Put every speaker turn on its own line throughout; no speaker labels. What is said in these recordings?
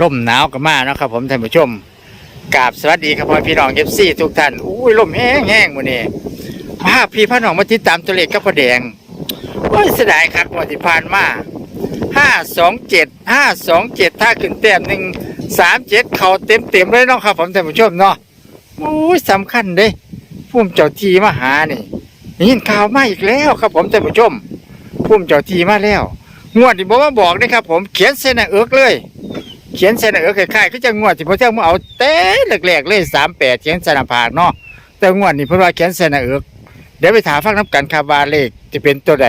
ร่มหนาวก็มาเนะครับ ผมท่านผู้ชมกราบสวัสดีครับพ่อพี่น้องเอฟซีทุกท่านอุ้ยลมแห้งแห้งวันนี้พาพี่พ่อน้องมาติดตามตัวเลขกับพ่อแดงโอ้ยเสียดายครับวันที่ผ่านมาห้าสองเจ็ดห้าสองเจ็ดถ้าขึ้นแต้มหนึ่งสามเจ็ดเขาเต็มเต็มเลยเนาะครับ ผมท่านผู้ชมเนาะโอ้ยสำคัญเด้พุ่มเจ้าทีมาหานี่ยินข่าวมาอีกแล้วครับ ผมท่านผู้ชมพุ่มเจ้าทีมาแล้วงวดที่บอกว่าบอกนะครับ ผมเขียนเส้นหน้าเอิกเลย เขียนเส้นหน้าเอิกคล้ายๆก็จะงวดที่พระเจ้ามาเอาเต้แรกๆเลยสามแปดเขียนเส้นาผากเนาะแต่งวดนี้เพิ่นว่าเขียนเส้นเอิกเดี๋ยวไปถามฟังน้ำกันคาบาเลขจะเป็นตัวใด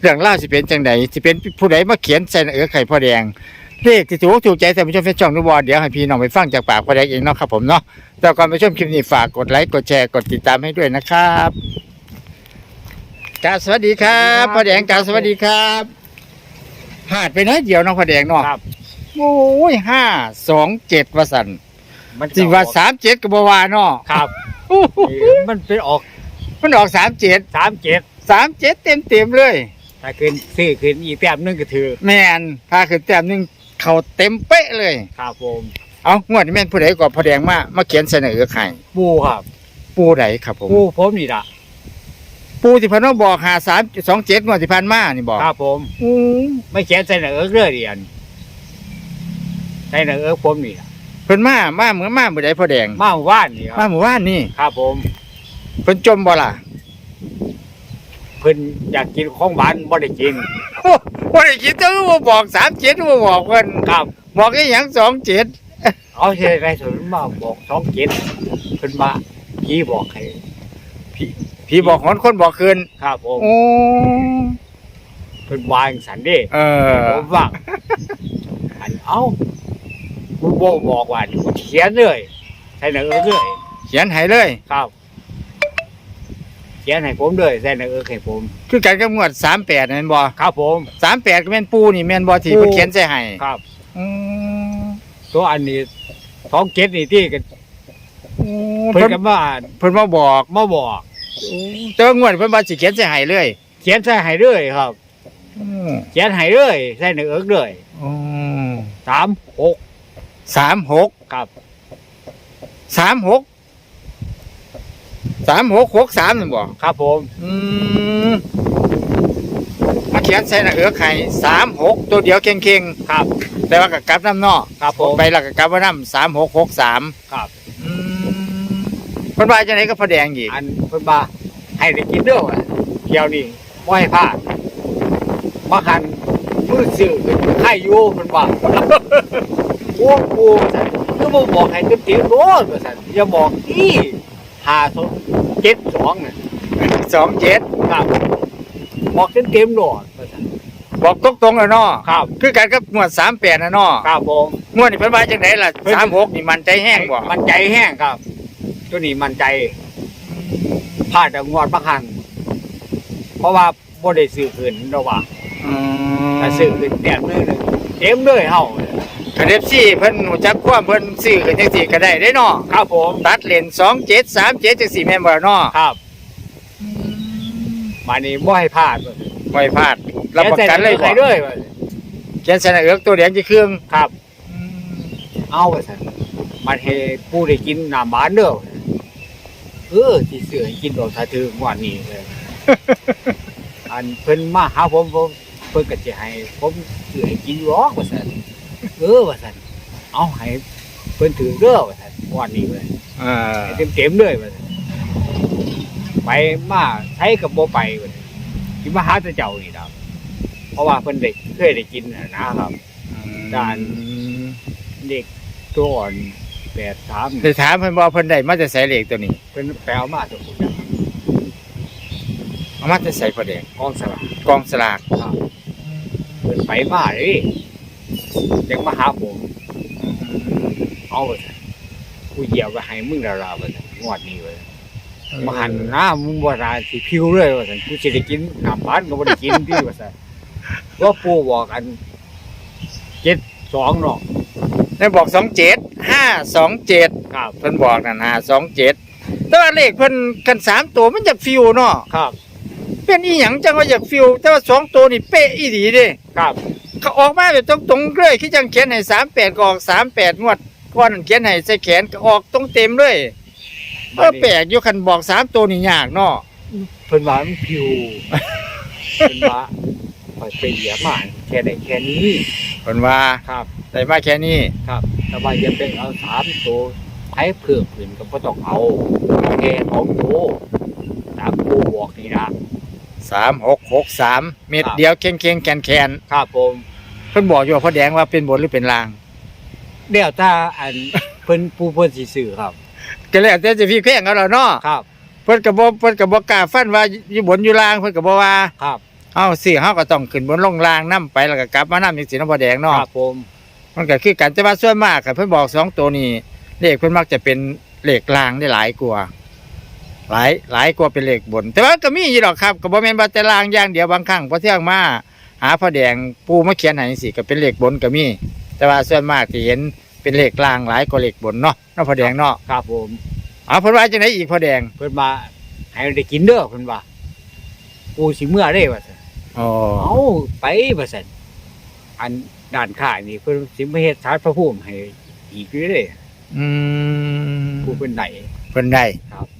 เรื่องเล่าวสิเป็นจังใดจะเป็นผู้ใดมาเขียนเส้นเอิกไข่พ่อแดงเลขที่ถูกถูกใจแต่านผู้ชมแฟนช่องนุบอลเดี๋ยวให้พี่น้องไปฟังจากปากพ่อแดงเองเนาะครับผมเนาะแต่ก่อนไปชมคลิปนี้ฝากกดไลค์กดแชร์กดติดตามให้ด้วยนะครับกาสวัสดีครับพ่อแดงกาสวัสดีครับพลาดไปน้อยเดี๋ยวน้องพ่อแดงเนาะ โอ้ยห้าสองเจ็ดว่าสัน
มัน
สิว่าสามเจ็ดกับบวาเนาะ
ครับ
โอ้โห
มันเป็นออก
มันออกสามเจ็ด
สามเจ็ด
สามเจ็ดเต็มเต็มๆเลย
ถ้าขึ้นซื้อขึ้นอีกแต้มหนึงก็ถือ
แมนพาขึ้นแต้มหนึงเขาเต็มเป๊ะเลย
ครับผม
เอางวดนี้แม่นผู้ใดก่อนพอแดงมามาเขียนเสนอใคร
ปูครับ
ปูใดครับผม
ปูผมนี่ละ
ปูที่เพันว่าบอกหาสามสองเจ็ดงวดที่พันมานี่บอก
ครับผม
อู้
ไม่เขียนใส่หนังเอิกเรื่อยเดียน ใส่หนังเอิกผมนี่ล่ะ
เพิ่นมามาเหมือนมาผู้ใดพอแดง
มาว่านนี่ค
มา
รับ
หมู่บ้านนี่
ครับผม
เพิ่นจมบ่ล่ะ
เพิ่นอยากกินของหวานบ่ได้กิน
โอ้บ่ได้คิดถึงว่าบอกสามเจ็ดว่าบอกเพิ่น
ครับ
บอกแค่หยังสองเจ็ด
เอาเช่ไรสนมาบอกสองเจ็ดเพิ่นมาพี่บอกให้
ผีบอกหอนคนบอกคืน
ครับผม
โอ้
เพิ่นวางสันเด้
เออ
ผมว่าอันเอ้า มึงบอกบอกว่ากูเขียนเลยใส่หนังเอิกเลย
เขียนให้เลย
ครับ เขียนให้ผมเลยใส่หนังเอิกให้ผม
คือการกำงวดสามแปดนั่นบ่
ครับผม
สามแปดก็แม่นปูนี่แม่นบ่ที่
ปู
เพิ่นเขียนใส่ให้
ครับ
อืม
ตัวอันนี้ท้องเจ็ดนี่ที่กัน
เพิ่
เพิ่
น
นกันว่า
เพิ่นมาบอก
มาบอก
แต่ว่างวดเพิ่นว่าสิเขียนใส่ให้เลย
เขียนใส่ให้เลยครับ
อืม
เขียนให้เลยใส่หนังเอิกเลย
อืม
สามหก
สามหก
ครับ
สามหกสามหกหกสามนี่บ่
ครับผม
อืมมาเขียนใส่หน้าเอือกไข่สามหกตัวเดียวเก่ง
ครับ
ๆแต่ว่ากับกลับน้ำเนอก
ครับผม
ไปแล้วกับกลับว่าน้ำสามหกหกสาม
ครับ
อืมเพิ่นว่าจังไดก็พอแดงอีก
อันเพิ่นมาให้ได้กินเด้อว่ะเที่ยวนี้บ่ให้พลาดมาหัน มือซื้อขึ้นไข่อยู่เพิ่นว่าโอ้โหสันก็บอกบอกให้เต็มเต็มๆโน้ตสันอย่าบอกอีหาสองเจ็ดสองน่ะ
สองเจ็ด
ครับบอกเต็มเต็มๆโน้ตสัน
บอกตรงๆแล้วเนาะ
ครับ
คือกันกับงวดสามแปดนะเนาะ
ครับผม
งวดนี้เพิ่นว่าจังไดล่ะ
เพิ่น
สามหกนี่มันใจแห้งบ่
มันใจแห้งครับ ตัวนี้มันใจพลาดแต่งวดประคันเพราะว่าบ่ได้ซื้อคืนเราว่า
อืม
ถ้าซื้อคืนแต้มนึงเต็มเลยเฮา
คันเอฟซีเพิ่นหูจักความเพิ่นซื้อกันจังซี่ก็ได้เด้เนาะ
ครับผม
ตัดเลนสองเจ็ดสามเจ็ดจังสี่แม่นบ่ล่ะเนาะ
ครับมานี่บ่ให้พลาดว่า
ไม่พลาดรับประกันเลย
ใคร
บ่
ด้วยว่า
เขียนใส่หน้าเอือกตัวแดงจีเครื่อง
ครับ เอาไปสันมันให้ผู้ได้กินน้ำบานเด้อเออที่เสือให้กินดอกทาถืองวันนี้เลยอันเพิ่นมาหาผมผม เพิ่นก็จะให้ผมเสือให้กินหรอกว่าสันเออว่าสันเอาให้เพิ่นถือเด้อว่าสันงวันนี้เลย
เออ
ให้เต็มๆเลยว่าสันไปมาใช้กับโบไปว่าซั่นสิมาหาแต่เจ้านี่ครับเพราะว่าเพิ่นเด็กเคยได้กินน่ะนะครับ ด้าน เด็กตัวอ่อนแปดสาม
ได้ถามเพิ่นบ่เพิ่นได้มาแต่ใส่เหล็กตัวนี้
เป็นแปลมาตัวคุณ
เอามาแต่ใส่พอแดง
กองสลาก
กองสลาก
ครับ เป็นไปมาเลยยังมาหาผมเอาไปกูเหยียบไปให้มึงดาราไปงวดนี้เลยมาหันหน้ามึงบ่ราสิพิวเลยว่าสันกูจะได้กินน้ำบ้านก็บ่ได้กินที่ว่าสันว่าปู่บอกอันเจ็ดสองเนาะ
ได้บอกสองเจ็ดห้าสองเจ็ด
ครับ
เพิ่นบอกนั่นห้าสองเจ็ดแต่ว่าเลขเพิ่นกันสามตัวมันจะฟิวเนาะ
ครับ
เป็นอีหยังจังว่าอยากฟิวแต่ว่าสองตัวนี่เป๊ะอีดีเด้
ครับ
เขาออกมาแบบตรงๆเลยคือจังเขียนให้38ก็ออก38งวดก่อนเขียนให้ใส่แขนก็ออกตรงเต็มเลยเออแปลกอยู่คันบอกสามตัวนี่ยากเนาะ
เพิ่นว่ามันผิวเพิ่นว่าข่อยไปเหยียบมาแค่ได้แค่นี้
เพิ่นว่า
ครับ
ได้มาแค่นี้
ครับแต่ว่าอย่าไปเอาสามตัวให้เพิ่มขึ้นก็บ่ต้องเอาเอาแค่สองตัวสามตัวบอกนี่นะ
3663เม็ด
ครับ
เดียวเก่งๆแคน
ครับผม
ๆเพิ่นบอกอยู่ว่าพ่อแดงว่าเป็นบนหรือเป็นลาง
เดี๋ยวถ้าอันเพิ่นผู้เพิ่นสิซื้อครับ
ก็แล้วแต่จะพี่แข้งเอาแล้วเนาะ
ครับ
เพิ่นก็บ่เพิ่นก็บ่กล้าฟันว่าอยู่บนอยู่ล่างเพิ่นก็บ่ว่า
ครับ
เอ้าสิเฮาก็ต้องขึ้นบนลงล่างนํไปแล้วก็กลับมานํจังซี่เนาะพ่อแดง
ค
เนาะ
รับผม
มันก็คือกันแต่ว่าส่วนมากคันเพิ่นบอกสองตัวนี้เลขเพิ่นมักจะเป็นเลขล่างได้หลายกว่า หลายหลายกว่าเป็นเลขบน แต่ว่าก็มีอยู่ดอกครับก็บ่แม่นว่าแต่ล่างอย่างเดียวบางครั้งพอเที่ยงมาหาพ่อแดงปูมาเขียนให้จังซี่ก็เป็นเลขบนก็มี แต่ว่าส่วนมากที่เห็นเป็นเลขล่างหลายกว่าเลขบนเนาะเนาะพ่อแดงเนาะ
ครับผม
เอาเพิ่นว่าจังไดอีกพ่อแดง
เพิ่นมาให้ได้กินเด้อเพิ่นว่าปูสิเมื่อเด้ว่าซั่น
อ๋อ
เอาไปว่าซั่นอันด้านข้างนี่เพิ่นสิมาเฮ็ดสารพระภูมิให้อีกอยู่เด้
อืม
ผู้เพิ่นได้
เพิ่นได้
ครับ
อืม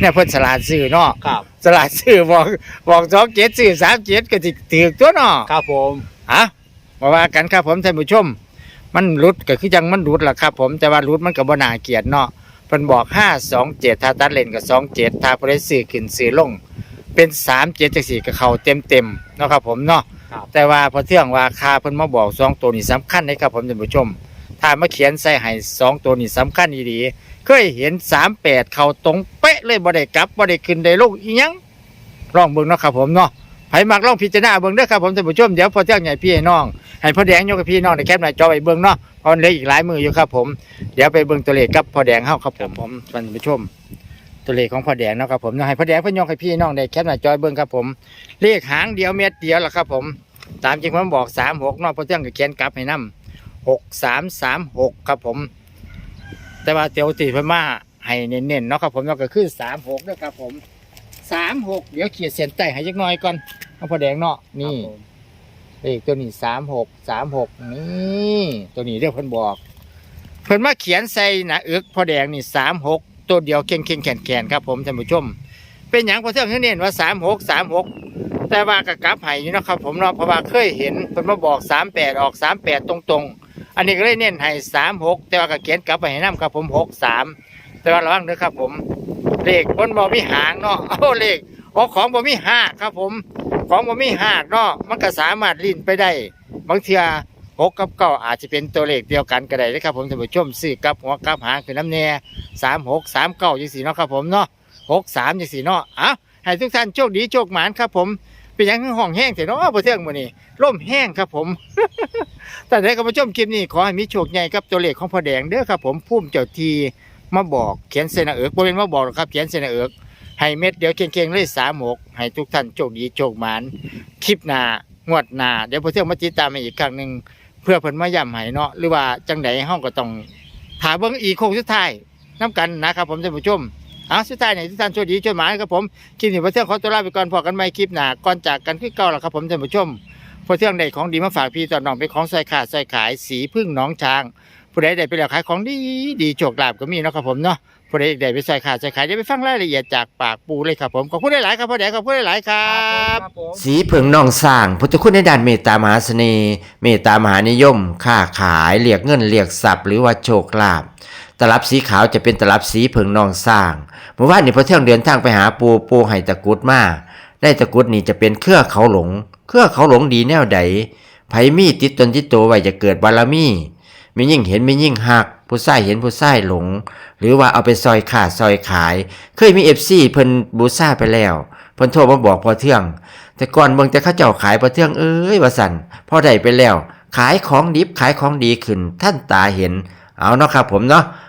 เนี่ยเพิ่นสลาดซื้อเนาะ
ครับ
สลาดซื้อบอกบอกสองเจ็ดซื้อสามเจ็ดก็สิถือตัวเนาะ
ครับผม
อะมาว่ากันครับผมท่านผู้ชม มันรุดก็คือจังมันรุดล่ะครับ ผมแต่ว่ารุดมันก็บ่น่าเกลียดเนาะเพิ่นบอกห้าสองเจ็ดถ้าตัดเลนก็สองเจ็ดถ้าบ่ได้ซื้อขึ้นซื้อลง เป็นสามเจ็ดจังสี่ก็เข้าเต็มเต็มๆเนาะครับผมเนาะ
ครับ
แต่ว่าพอเที่ยงว่าคาเพิ่นมาบอกสองตัวนี่สำคัญนะครับผมท่านผู้ชม ถ้ามาเขียนใส่ให้สองตัวนี่สำคัญดีๆเคยเห็นสามแปดเข้าตรงเป๊ะเลยบ่ได้กลับบ่ได้ขึ้นได้ลงอีหยังลองเบิ่งเนาะครับผมเนาะไผมักลองพิจารณาเบิ่งเด้อครับผมท่านผู้ชมเดี๋ยวพอเที่ยงใหญ่พี่ให้น้องให้พ่อแดงยกกับพี่น้องในแคปหน้าจอไปเบิ่งเนาะเพราะมันเหลืออีกหลายมืออยู่ครับผมเดี๋ยวไปเบิ่งตัวเลขกับพ่อแดงเฮาครับผมผมท่านผู้ชมตัวเลขของพ่อแดงเนาะครับผมเนาะให้พ่อแดงเพิ่นยกให้พี่น้องได้แคปหน้าจอเบิ่งครับผมเลขหางเดียวเม็ดเดียวล่ะครับผมตามจริงผมบอก36เนาะพอเที่ยงก็เขียนกลับให้นำ6336ครับผม แต่ว่าเตียวตีเพิ่นมาให้เน้นๆเนาะครับผมเนาะก็คือ36เด้อครับผม36เดี๋ยวขีดเส้นใต้ให้จักหน่อยก่อนเอาพ่อแดงเนาะนี่
ครับผม
เลขตัวนี้สามหกสามหกนี่ตัวนี้เรียกเพิ่นบอก เพิ่นมาเขียนใส่หนะเอึกพ่อแดงนี่สามหกตัวเดียวเข่งเข่งแขนแขนครับผมท่านผู้ชม เป็นอย่างพอเที่ยงเน้นว่าสามหกสามหกแต่ว่ากะกลับให้นี่เนาะครับผมเนาะเพราะว่าเคยเห็นเพิ่นมาบอกสามแปดออกสามแปดตรงๆ อันนี้ก็เลยเน้นให้สามหกแต่ว่ากะเขียนกลับไปให้น้ำครับผมหกสามแต่ว่าระวังเด้อครับผมเลขบนบ่มีหางเนาะเอาเลขของของบ่มีหากครับผม ของบ่มีหากเนาะมันก็สามารถลิ้นไปได้บางเทีหกกับเก้าอาจจะเป็นตัวเลขเดียวกันก็ได้นะครับผมท่านผู้ชมซื้อกับหัวกับหางคือน้ำแน่สามหกสามเก้าอย่างสี่เนาะครับผมเนาะหกสามอย่างสี่เนาะอะให้ทุกท่านโชคดีโชคหมานครับผม เป็นอย่างห้องแห้งเถอะเนาะประเทศมื้อนี้ร่มแห้งครับผม แต่ได้กับผู้ชมคลิปนี้ขอให้มีโชคใหญ่กับตัวเลขของพ่อแดงเด้อครับผมพุ่มเจ้าทีมาบอกเขียนเสนเอิกบ่เป็นมาบอกหรอกครับเขียนเสนเอิกให้เม็ดเดียวเก่งๆเลยสามหกให้ทุกท่านโชคดีโชคหมานคลิปหน้างวดหน้าเดี๋ยวพอเที่ยงมาติดตามมาอีกครั้งหนึ่งเพื่อเพิ่นมาย้ำให้เนาะหรือว่าจังใดห้องก็ต้องถาเบิ่งอีกโค้งสุดท้ายน้ำกันนะครับผมท่านผู้ชม เอาสุดท้ายในทุกท่านโชคดีโชคหมานครับผมคลิปนี้พอเที่ยงขอตัวลาไปก่อนพอกันใหม่คลิปหน้าก่อนจากกันคือเก่าแล้วครับผมท่านผู้ชมพอเที่ยงได้ของดีมาฝากพี่ตอนน้องเป็นของใส่ขาดใส่ขายสีพึ่งน้องช้างผู้ใดได้ไปแล้วขายของดีดีโชคลาภก็มีเนาะครับผมเนาะผู้ใดได้ไปใส่ขาดใส่ขายเดี๋ยวไปฟังรายละเอียดจากปากปูเลยครับผมขอบคุณหลายๆครับพ่อแดงขอบคุณหลายๆครับ
ครับผม
สีเผิงนองสร้างพุทธคุณในด้านเมตตามหาเสน่ห์เมตตามหานิยม ค้าขายเรียกเงินเรียกทรัพย์หรือว่าโชคลาภ ตลับสีขาวจะเป็นตลับสีเผิงนองสร้างเมื่อวานนี้พอเที่ยงเดินทางไปหาปูปูให้ตะกุดมาได้ตะกุดนี่จะเป็นเครือเขาหลง เครือเขาหลงดีแนวใดไผมีติดตนติดตัวไว้จะเกิดบารมีมียิ่งเห็นมียิ่งหัก ผู้ใส่เห็นผู้ใส่หลง หรือว่าเอาไปซอยขาดซอยขาย เคยมีเอฟซีเพิ่นบูซ่าไปแล้วเพิ่นโทรมาบอกพอเที่ยง แต่ก่อนเบิ่งแต่เขาเจ้าขายประเทืองเอ้ยว่าสันพอได้ไปแล้ว ขายของดิบขายของดีขึ้นท่านตาเห็น เอาเนาะครับผมเนาะ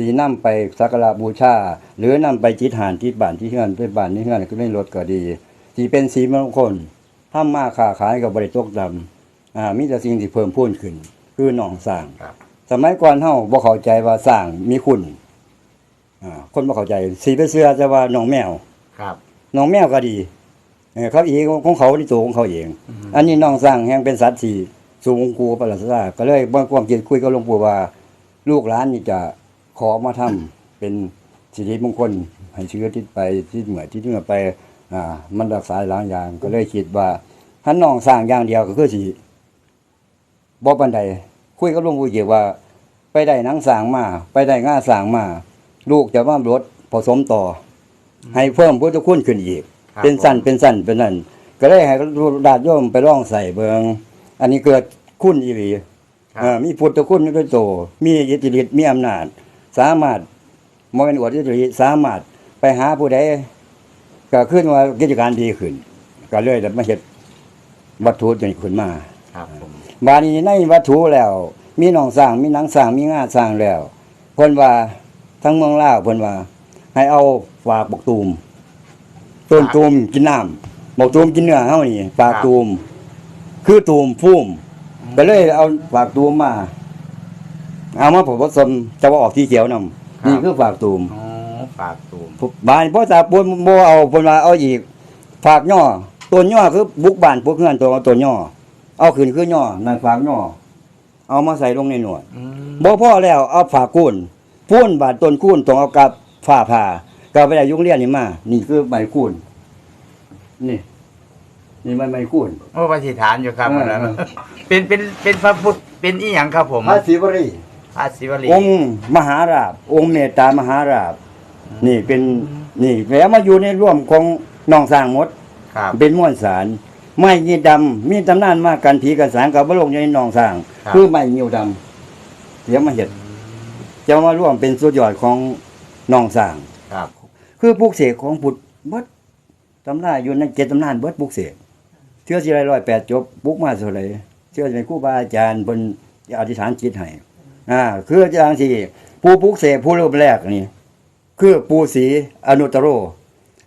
ทที่นำไปสักการะบูชา หรือนำไปจิตหานที่บ้านที่เฮือนไปบ้านที่เฮือนก็ได้รถก็ดีที่เป็นสีมงคลทำมาค้าขายกับบริตกดำอ่ามีแต่สิ่งที่เพิ่มพูนขึ้น คือหนองสร้าง
ครับ
สมัยก่อนเฮาบ่เข้าใจว่าสร้างมีคุณอ่าคนบ่เข้าใจสีไปเสื้อจะว่าหนองแมว
ครับ
หนองแมวก็ดีเออเขาเองของเขาในตัวของเขาเอง อันนี้น้องสร้างแห่งเป็นสัตว์ที่สูงกูประหลาดซาก็เลยบ่ความคิดคุยกับหลวงปู่ว่า ลูกหลานนี่จะ ขอมาทำเป็นสิริมงคลให้เชื้อที่ไปที่เหมือที่เหนือไปอ่ามันรักษาหลายอย่างก็เลยคิดว่าถ้าน้องสร้างอย่างเดียวก็คือสิบ่ปานใดคุยกับหลวงปู่เกี่ยวว่า ไปได้หนังสร้างมา ไปได้ง่าสร้างมา ลูกจะมาลดผสมต่ออให้เพิ่มพุทธคุณขึ้นอีก
ครับ
เป็นสั้นเป็นสั้นเป็นนั่นก็เลยให้ดาดโยมไปล่องใส่เบิงอันนี้เกิดคุณอีหลี
ครับ
เอ่อมีพุทธคุณด้วยโตมีอิทธิฤทธิ์มีอำนาจ สามารถมองเป็นอวดอิทธิฤทธิ์สามารถไปหาผู้ใดก็ขึ้นว่ากิจการดีขึ้น ก็เลยได้มาเฮ็ดวัตถุจนขึ้นมา
ครับผม
บาดนี้ในวัตถุแล้ว มีหนองสร้างมีหนังสร้างมีงาสร้างแล้วเพิ่นว่าทั้งเมืองลาวเพิ่นว่า ให้เอาฝากบกตูมต้นตูมกินน้ำบกตูมกินเนื้อเฮานี่ฝากตูม คือตูมพุ่มก็เลยเอาฝากตูมมา เอามาผสมจะว่าออกที่เขียวนำนี่คือฝากตูม
อ๋อฝากตูม
บ้านพ่อตาปนบ่เอาเพิ่นว่าเอาอีก ฝากย่อต้นย่อคือบุกบ้านพวกเฮือนตัวเอาต้นย่อเอาขึ้นคือย่อนั่นฝากย่อเอามาใส่ลงในหนวด
อืม
บ่พอแล้วเอาฝากกุ้นพูนบาดต้นกุ้นต้องเอากับฝ้าผ่าก็ไปได้ยุงเรียนนี่มา นี่คือใบกุ้นนี่ นี่มันใบกุ้น
โอ้ปฏิฐานอยู่ครับ
เออ
อันนั้น
เออ
เป็นเป็นเป็นพระพุทธเป็นอีหยังครับผม
พระศิวรี
พระศิวลี
องค์มหาราบ องค์เมตตามหาราบ นี่เป็นนี่แล้วมาอยู่ในร่วมของน้องสร้างหมด
ครับ
เป็นม้วนสารไม้ยีดำมีตำนานมากกันผีกันสารกับบลงอยู่ในหนองสร้าง
ครับ
คือไม้ยิวดำเสียมาเห็ดจะมาร่วมเป็นสุดยอดของหนองสร้าง
ครับ
คือปลูกเสกของพุทธเบิดตำนานอยู่ในเจ็ดตำนานเบิดปลูกเสกเชื่อสิไรร้อยแปดจบปลูกมาเท่าไหรเชื่อในครูบาอาจารย์บนอธิษฐานจิตให้ อ่าคืออาจารย์ที่ผู้ปลูกเสกผู้เริ่มแรกนี่ คือปูศรีอนุตตโร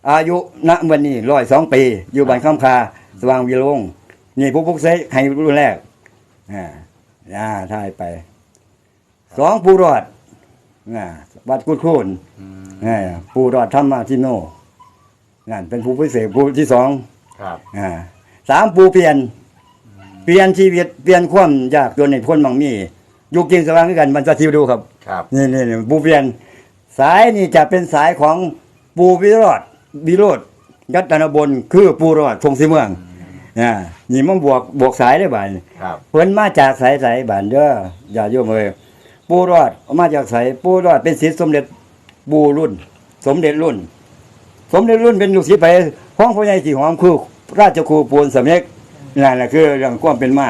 อายุณวันนี้ร้อยสองปี อยู่บ้านข้ามคา สว่างวิโรงนี่ผู้ปลุกเสกให้รุ่นแรกอ่าอ่าทายไปสองปูรอดอ่าวัดกุดคูน
อืม
อ่าปูรอดธรรมาทิโนนั่นเป็นผู้พิเศษผู้ที่สอง
ครับ
อ่าสามปูเปลี่ยน เปลี่ยนชีวิตเปลี่ยนความยากจนในพ้นบางมี อยู่กินสว่างด้วยกันมันจะทิวดูครับ
ครับ
นี่นี่นี่ปูเปลี่ยน สายนี่จะเป็นสายของปูวิโรธวิโรธยัตนบนคือปูรอดทงสีเมืองอ่านี่มันบวกบวกสายได้บ่าย
ครับ
เพิ่นมาจากสายสายบ้านเด้ออย่าโยมเอ้ยปูรอดมาจากสายปูรอดเป็นศิษย์สมเด็จปูรุ่น สมเด็จรุ่น สมเด็จรุ่นเป็นลูกศิษย์ไปของพ่อใหญ่สีหอมคือราชครูปูนสำเร็จนั่นแหละคือเรื่องความเป็นมา